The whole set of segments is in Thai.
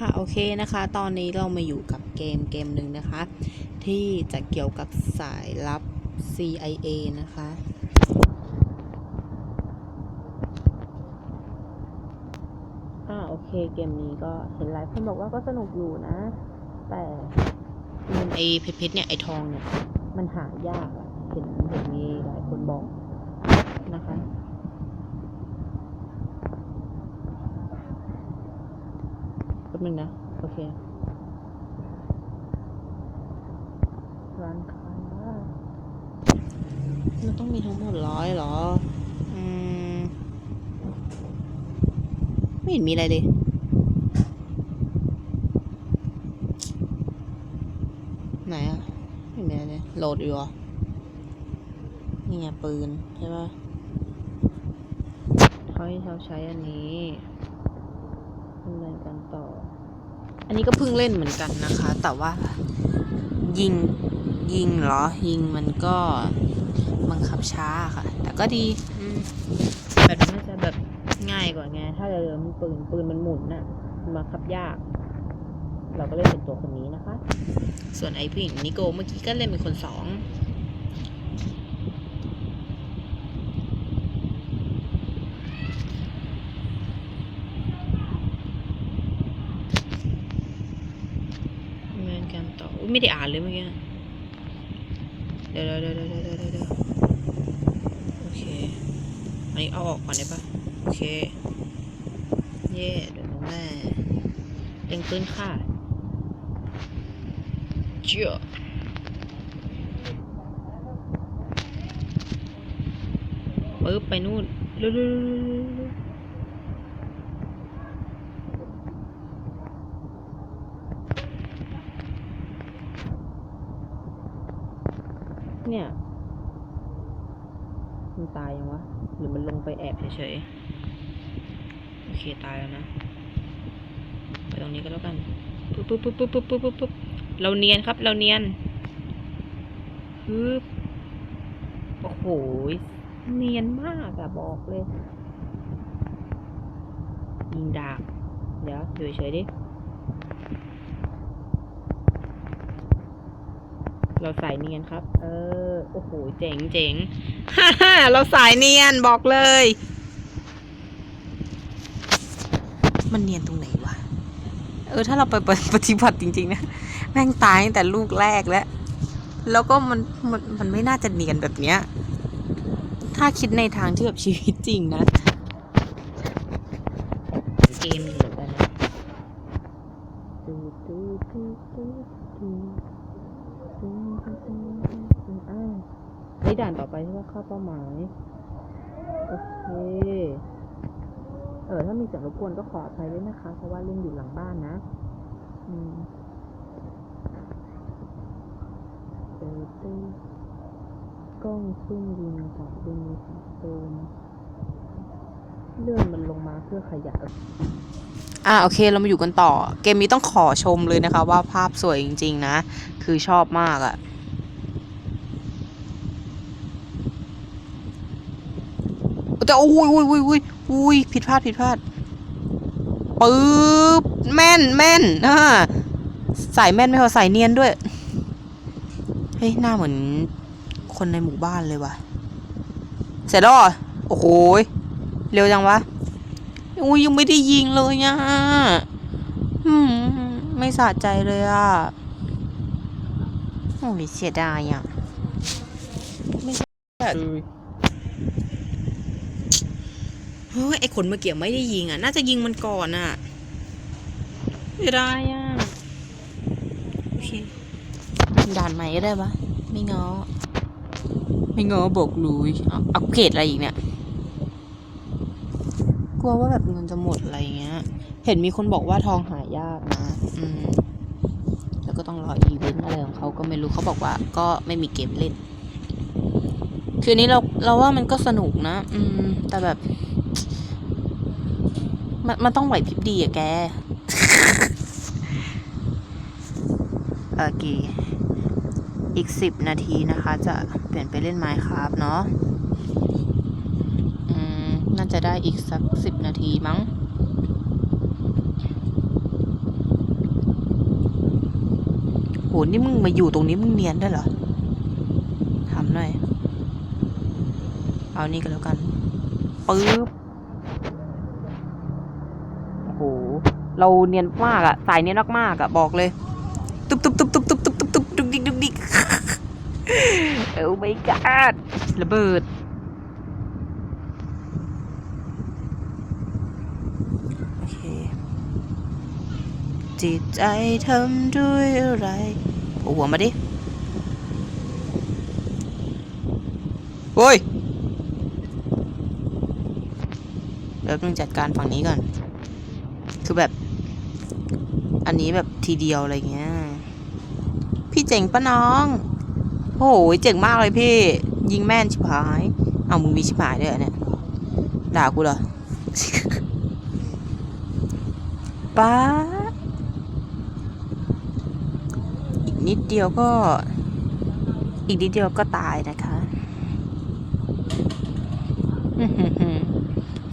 ค่ะโอเคนะคะ ตอนนี้เรามาอยู่กับเกมเกมหนึ่งนะคะ ที่จะเกี่ยวกับสายลับ CIA นะคะ อ่าโอเคเกมนี้ก็เห็นหลายคนบอกว่าก็สนุกอยู่นะ แต่เงินไอเพชรๆเนี่ย ไอทองเนี่ย มันหายากอะเห็นเห็นมีหลายคนบอกนะคะ ป๊บนึงนะ โอเค ร้านค้ามันต้องมีทั้งหมดร้อยเหรอ อืม ไม่เห็นมีอะไรเลยไหนอะไม่มีอะไรเลยโหลดอยู่เหรอนี่ไงปืน ใช่ปะเขาให้เขาใช้อันนี้ดำเนินการต่อ อันนี้ก็เพิ่งเล่นเหมือนกันนะคะ แต่ว่ายิงยิงเหรอ ยิงมันก็บังคับช้าค่ะ แต่ก็ดีอืมแบบน่าจะแบบง่ายกว่าไง ถ้าเราเริ่มปืนปืนมันหมุนน่ะมันบังคับยาก เราก็เล่นเป็นตัวคนนี้นะคะ ส่วนไอผู้หญิงนิโกเมื่อกี้ก็เล่นเป็นคนสอง เงินกันต่ออุ๊ยไม่ได้อ่านเลยเมื่อกี้เดี๋ยวเดี๋ยวเดี๋ยวเดี๋ยวเดี๋ยวเดี๋ยวเดี๋ยวโอเค อันนี้เอาออกก่อนได้ปะโอเค เย่เดี๋ยวนะแม่เล็งปืนค่ะเจ้าปึ๊บไปนู่นเร็วๆๆๆๆ เนี่ย มันตายยังวะ หรือมันลงไปแอบเฉยๆ โอเค ตายแล้วนะ ไปตรงนี้ก็แล้วกัน ปุ๊บปุ๊บปุ๊บปุ๊บปุ๊บปุ๊บปุ๊บเราเนียนครับ เราเนียนปึ๊บโอ้โห เนียนมากอะบอกเลย ยิงดาบ เดี๋ยวอยู่เฉยดิ เราสายเนียนครับ เออ โอ้โห เจ๋งเจ๋งฮ่าฮ่าเราสายเนียนบอกเลย มันเนียนตรงไหนวะ เออ ถ้าเราไปปปฏิบัติจริง ๆ นะ แม่งตายตั้งแต่ลูกแรกแล้ว แล้วก็มันมันมันไม่น่าจะเนียนแบบเนี้ย ถ้าคิดในทางที่แบบชีวิตจริงนะ เกมอยู่กันนะตูตูตูตูตู อ้าวไอ้ด่านต่อ ไปใช่ไหมค่าเป้าหมาย โอเค เออ ถ้ามีเสียงรบกวนก็ขออภัยด้วยนะคะ เพราะว่าล่นอยู่หลังบ้านนะ อืมเออเต้กล้องซุ่มยิงค่ะดึงมีสโซนเลื่อนมันลงมาเพื่อขยับอ่าโอเคเรามาอยู่กันต่อ เกมนี้ต้องขอชมเลยนะคะ ว่าภาพสวยจริง ๆ นะ คือชอบมากอะ แต่โอ้ยโอ้ยโอ้ยโอ้ยโอ้ยผิดพลาดผิดพลาดปึ๊บแม่นแม่นอ่าสายแม่นไม่พอสายเนียนด้วย เฮ้ยหน้าเหมือนคนในหมู่บ้านเลยว่ะ เสร็จแล้วเหรอโอ้โหยเร็วจังวะอุ้ยยังไม่ได้ยิงเลยอะอืมไม่สะใจเลยอะโอ้ยเสียดายอะไม่ใช่ เฮ้ยไอคนเมื่อกี้ไม่ได้ยิงอะ น่าจะยิงมันก่อนอะเสียดายอะ โอเค ด่านใหม่ก็ได้ปะไม่ง้อ ไม่ง้อบอกลุยเอาอัปเกรดอะไรอีกเนี่ย กลัวว่าแบบเงินจะหมดอะไรเงี้ย เห็นมีคนบอกว่าทองหายากนะ อืม แล้วก็ต้องรออีเวนต์อะไรของเขาก็ไม่รู้เขาบอกว่า ก็ไม่มีเกมเล่น คืนนี้เราเราว่ามันก็สนุกนะ อืม แต่แบบ มันมันต้องไหวพริบดีอะแก โอเค อีกสิบนาทีนะคะ จะเปลี่ยนไปเล่นไมค์ครับเนาะอืม น่าจะได้อีกสักสิบนาทีมั้งโห นี่มึงมาอยู่ตรงนี้มึงเนียนได้เหรอทำหน่อย เอานี่ก็แล้วกันปึ๊บ โอ้โห เราเนียนมากอะสายเนียนมากๆอะบอกเลย ตุ๊บตุ๊บตุ๊บตุ๊บตุ๊บตุ๊บตุ๊บตุ๊บดุกดิกดุกดิกโอ้ my god ระเบิดโอเคจิตใจทำด้วยอะไรโผล่หัวมาดิโอ้ยเดี๋ยวมึงจัดการฝั่งนี้ก่อน คือแบบ อันนี้แบบทีเดียวอะไรเงี้ย พี่เจ๋งปะน้องโอ้โหเจ๋งมากเลยพี่ ยิงแม่นชิบหาย เอามึงมีชิบหายด้วยเนี่ย ด่ากูเหรอป้าอีกนิดเดียวก็ อีกนิดเดียวก็ตายนะคะ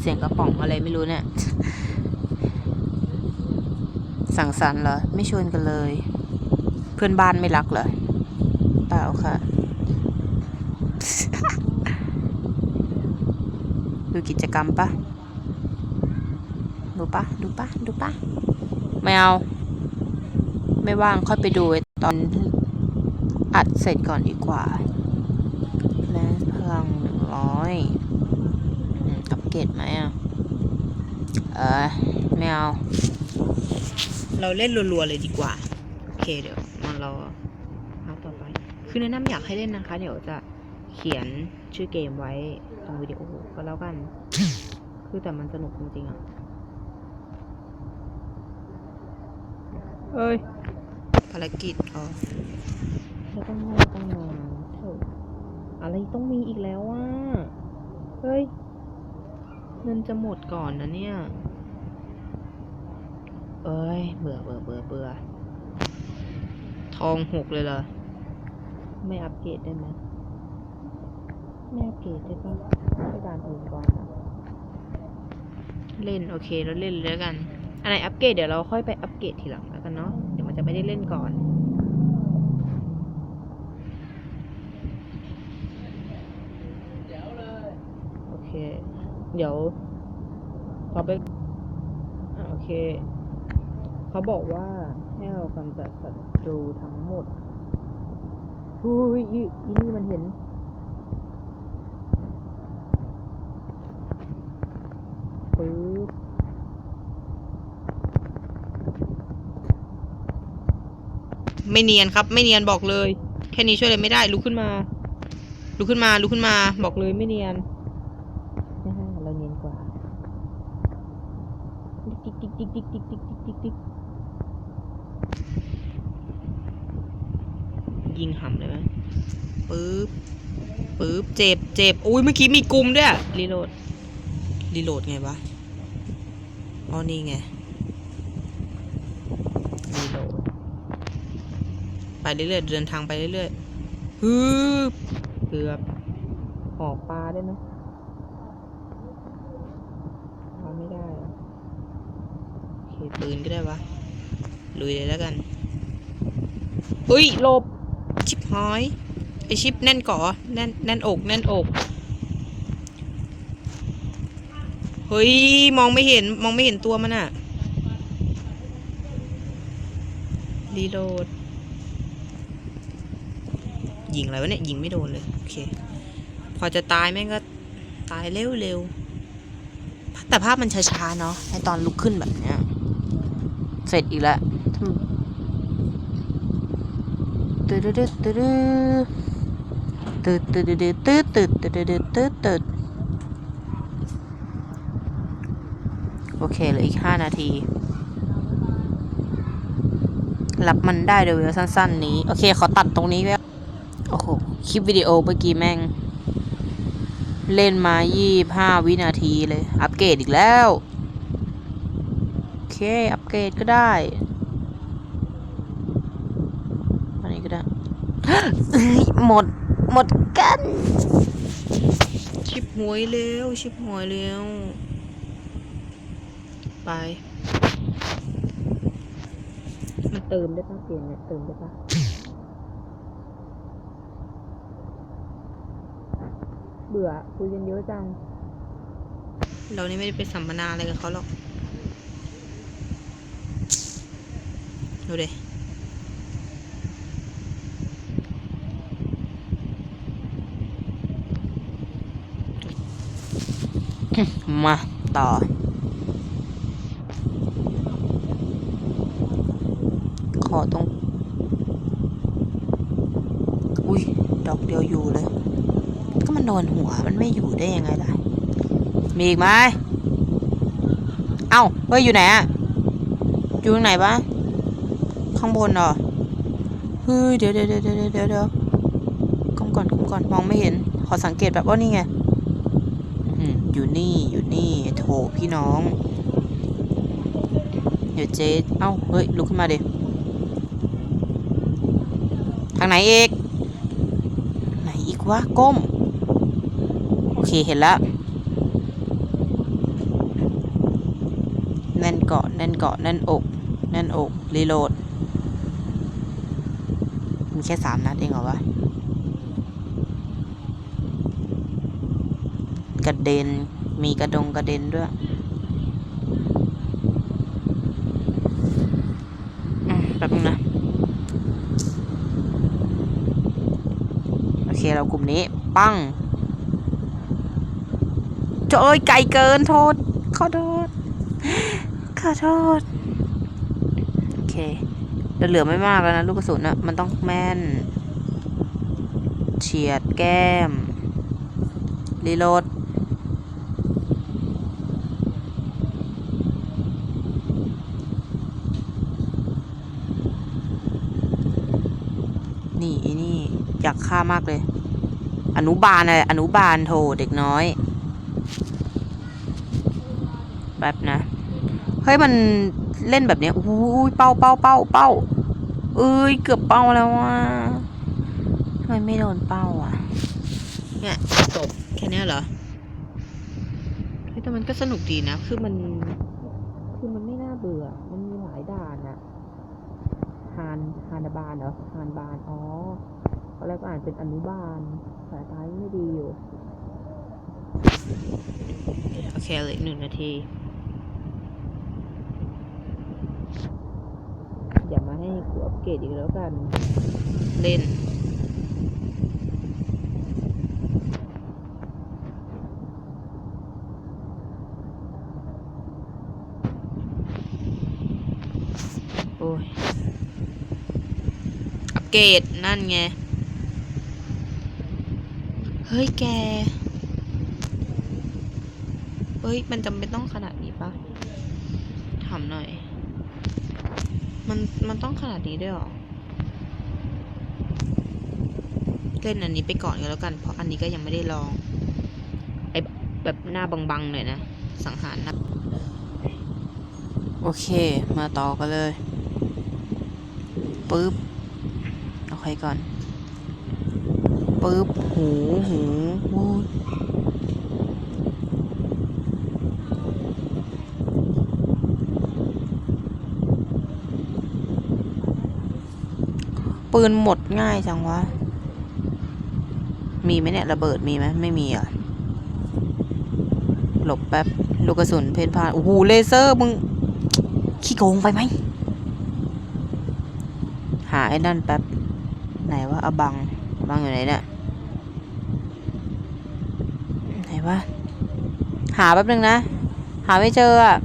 เสียงกระป๋องอะไรไม่รู้เนี่ย สั่งสรรค์เหรอ ไม่ชวนกันเลย เพื่อนบ้านไม่รักเหรอ เปล่าค่ะ ดูกิจกรรมปะดูปะดูปะดูปะไม่เอา ไม่ว่างค่อยไปดูตอนอัดเสร็จก่อนดีกว่าแล้วพลังหนึ่งร้อยอัปเกรดไหมอะ เออไม่เอา เราเล่นรัวๆเลยดีกว่า โอเคเดี๋ยวมารอเอาต่อไป คือแนะนำอยากให้เล่นนะคะ เดี๋ยวจะเขียนชื่อเกมไว้ตรงวิดีโอก็แล้วกัน คือแต่มันสนุกจริงๆอะเอ้ยภารกิจอ๋อแล้วต้องให้ต้องมาเถอะอะไรต้องมีอีกแล้วอะเฮ้ยเงินจะหมดก่อนนะเนี่ย เอ้ย เบื่อเบื่อเบื่อเบื่อทองหกเลยเหรอ ไม่อัปเกรดได้ไหมไม่อัปเกรดได้ปะไปด่านอื่นก่อนนะเล่น โอเคแล้วเล่นเลยแล้วกันอันไหนอัปเกรดเดี๋ยวเราค่อยไปอัปเกรดทีหลังแล้วกันเนาะ เดี๋ยวมันจะไม่ได้เล่นก่อนโอเค เดี๋ยวเราไปโอเค เขาบอกว่าให้เรากำจัดศัตรูทั้งหมดหุยอีนี่มันเห็น ปึ๊บไม่เนียนครับ ไม่เนียนบอกเลย แค่นี้ช่วยอะไรไม่ได้ลุกขึ้นมาลุกขึ้นมาลุกขึ้นมาบอกเลยไม่เนียนไม่ให้เราเนียนกว่าติ๊กติ๊กติ๊กติ๊กติ๊กติ๊กติ๊กติ๊กติ๊ก ยิงหำเลยไหมปึ๊บปึ๊บเจ็บเจ็บอุ้ยเมื่อกี้มีกลุ่มด้วยอะรีโหลดรีโหลดไงวะอ๋อนี่ไงรีโหลดไปเรื่อยๆเดินทางไปเรื่อยๆฮึบเกือบหอปลาได้ไหมปลาไม่ได้อะโอเคปืนก็ได้วะลุยเลยแล้วกันอุ้ยหลบ ชิปหอย ไอชิปแน่นก่อแน่นแน่นอก แน่นอก เฮ้ย มองไม่เห็น มองไม่เห็นตัวมันอะรีโหลด ยิงอะไรวะเนี่ย ยิงไม่โดนเลย โอเค พอจะตายแม่งก็ตายเร็วๆ แต่ภาพมันช้าๆ เนาะในตอนลุกขึ้นแบบเนี้ย เสร็จอีกแล้ว ตึ๊ดตึ๊ดตึ๊ดตึ๊ดตึ๊ดตึ๊ดตึ๊ดตึ๊ดตึ๊ดตึ๊ดตึ๊ดตึ๊ดโอเคเหลืออีกห้านาทีรับมันได้เดี๋ยวสั้น ๆ นี้ โอเค ขอตัดตรงนี้ไว้โอ้โห คลิปวิดีโอเมื่อกี้แม่ง เล่นมายี่ห้าวินาทีเลย อัปเกรดอีกแล้ว โอเค อัปเกรดก็ได้ หมด หมดกัน ชิบหวยแล้ว ชิบหวยแล้ว ไป มันเติมได้ปะเปลี่ยนเนี่ยเติมได้ปะเบื่อคุยกันเยอะจัง เรานี่ไม่ได้ไปสัมมนาอะไรกับเขาหรอก ดูเด้ มาต่อ ขอตรง อุ้ย ดอกเดียวอยู่เลย ก็มันโดนหัว มันไม่อยู่ได้ยังไงล่ะ มีอีกไหม เอ้า เฮ้ย อยู่ไหนอะอยู่ตรงไหนบ้างข้างบนเหรอ เฮ้ย เดี๋ยวเดี๋ยวเดี๋ยวเดี๋ยวเดี๋ยวเดี๋ยวก้มก่อนก้มก่อน มองไม่เห็น ขอสังเกตแบบว่านี่ไง อยู่นี่อยู่นี่โถพี่น้อง เดี๋ยวเจ๊เอ้าเฮ้ยลุกขึ้นมาเดิทางไหนเอกไหนอีกวะก้ม โอเคเห็นแล้วแน่นเกาะแน่นเกาะแน่นอกแน่นอกรีโหลดมีแค่สามนัดเองเหรอวะ กระเด็น มีกระดงกระเด็นด้วยอืมแป๊บนึงนะ โอเคเรากลุ่มนี้ ปั้งโจ้ยไกลเกินโทษ ขอโทษ ขอโทษ โอเคเหลือไม่มากแล้วนะ ลูกกระสุนนะมันต้องแม่น เฉียดแก้มรีโหลด นี่ไอ้นี่ อยากฆ่ามากเลย อนุบาลอะไรอนุบาลโถเด็กน้อยแบบนะ เฮ้ยมันเล่นแบบเนี้ยอู้ยเป้าเป้าเป้าเป้าเอ้ยเกือบเป้าแล้วว่ะทำไมไม่โดนเป้าอะ เนี่ยจบแค่เนี้ยเหรอเฮ้ยแต่มันก็สนุกดีนะ คือมัน คือมันไม่น่าเบื่อ มันมีหลายด่านอะฮานฮานบาลเหรอฮานบาลอ๋อ ตอนแรกก็อ่านเป็นอนุบาล สายตายังไม่ดีอยู่ โอเคเหลืออีกหนึ่งนาที อย่ามาให้กูอัปเกรดอีกแล้วกัน เล่นโอ้ยอัปเกรดนั่นไง เฮ้ยแก เฮ้ย มันจำเป็นต้องขนาดนี้ปะถามหน่อย มัน มันต้องขนาดนี้ด้วยหรอ เล่นอันนี้ไปก่อนก็แล้วกัน เพราะอันนี้ก็ยังไม่ได้ลอง ไอแบบหน้าบังๆหน่อยนะ สังหารนะ โอเค มาต่อกันเลย ปึ๊บ เอาใครก่อน ปึ๊บหูหูหูปืนหมดง่ายจังวะ มีไหมเนี่ย ระเบิดมีไหมไม่มีอะ หลบแป๊บ ลูกกระสุนเพนพาโอ้โหเลเซอร์มึง ขี้โกงไปไหม หาไอ้นั่นแป๊บ ไหนว่าอาบัง บังอยู่ไหนเนี่ย หนวะหาแป๊บนึงนะ หาไม่เจออะ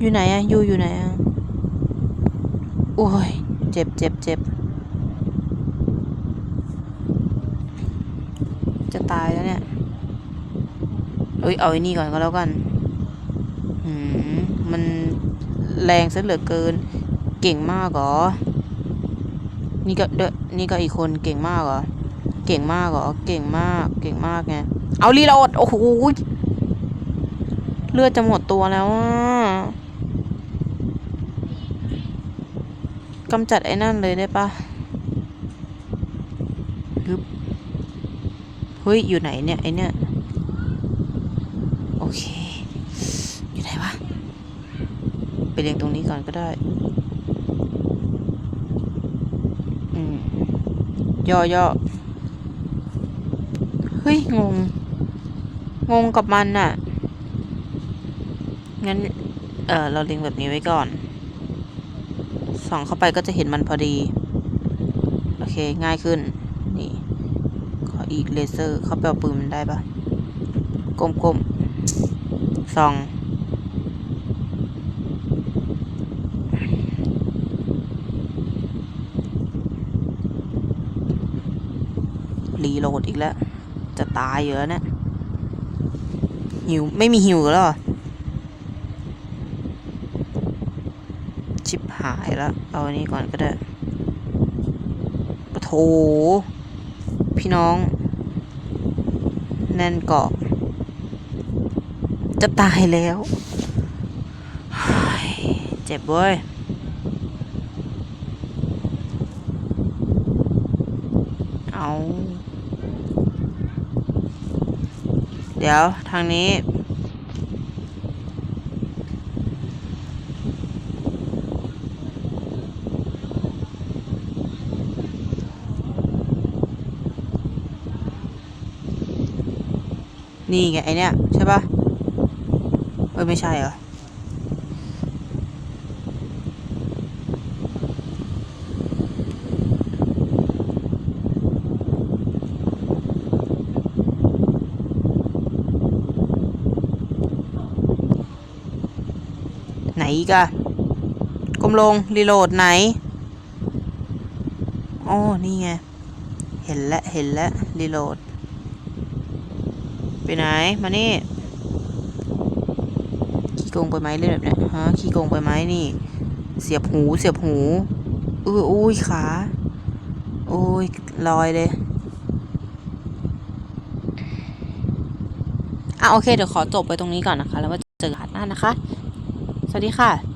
อยู่ไหนอะอยู่อยู่ไหนอะโอ้ย เจ็บเจ็บเจ็บจะตายแล้วเนี่ยเอ้ย เอาไอ้นี่ก่อนก็แล้วกันอืมมันแรงซะเหลือเกิน เก่งมากเหรอ นี่ก็เดนี่ก็อีกคนเก่งมากเหรอ เก่งมากเหรอ เก่งมาก เก่งมากไง เอารีโหลดโอ้โหเลือดจะหมดตัวแล้วอะกำจัดไอ้นั่นเลยได้ปะฮึบเฮ้ย อยู่ไหนเนี่ย ไอเนี่ย โอเค อยู่ไหนวะ ไปเรียงตรงนี้ก่อนก็ได้ อืม ย่อย่อเฮ้ย งง งงกับมันน่ะ งั้น เออเราเล็งแบบนี้ไว้ก่อน ส่องเข้าไปก็จะเห็นมันพอดี โอเค ง่ายขึ้น นี่ ขออีกเลเซอร์ เข้าไปเอาปืนมันได้ปะก้มๆส่องรีโหลดอีกแล้ว จะตายอยู่แล้วเนี่ย หิว ไม่มีหิวแล้วชิบหายแล้ว เอาอันนี้ก่อนก็ได้ปะโถ พี่น้อง แน่นเกาะจะตายแล้ว เจ็บเว้ย เอา เดี๋ยวทางนี้ นี่ไงไอเนี้ยใช่ปะเอ้ยไม่ใช่เหรอ ไหนอีกอะก้มลง รีโหลดไหนอ๋อนี่ไง เห็นแล้วเห็นแล้วรีโหลด ไปไหน มานี่ขี้โกงไปไหมเล่นแบบเนี้ยฮะขี้โกงไปไหมนี่ เสียบหูเสียบหูเอออุ้ยขาโอ้ยลอยเลยอะโอเค เดี๋ยวขอจบไปตรงนี้ก่อนนะคะ แล้วว่าเจอกันหน้านะคะ สวัสดีค่ะ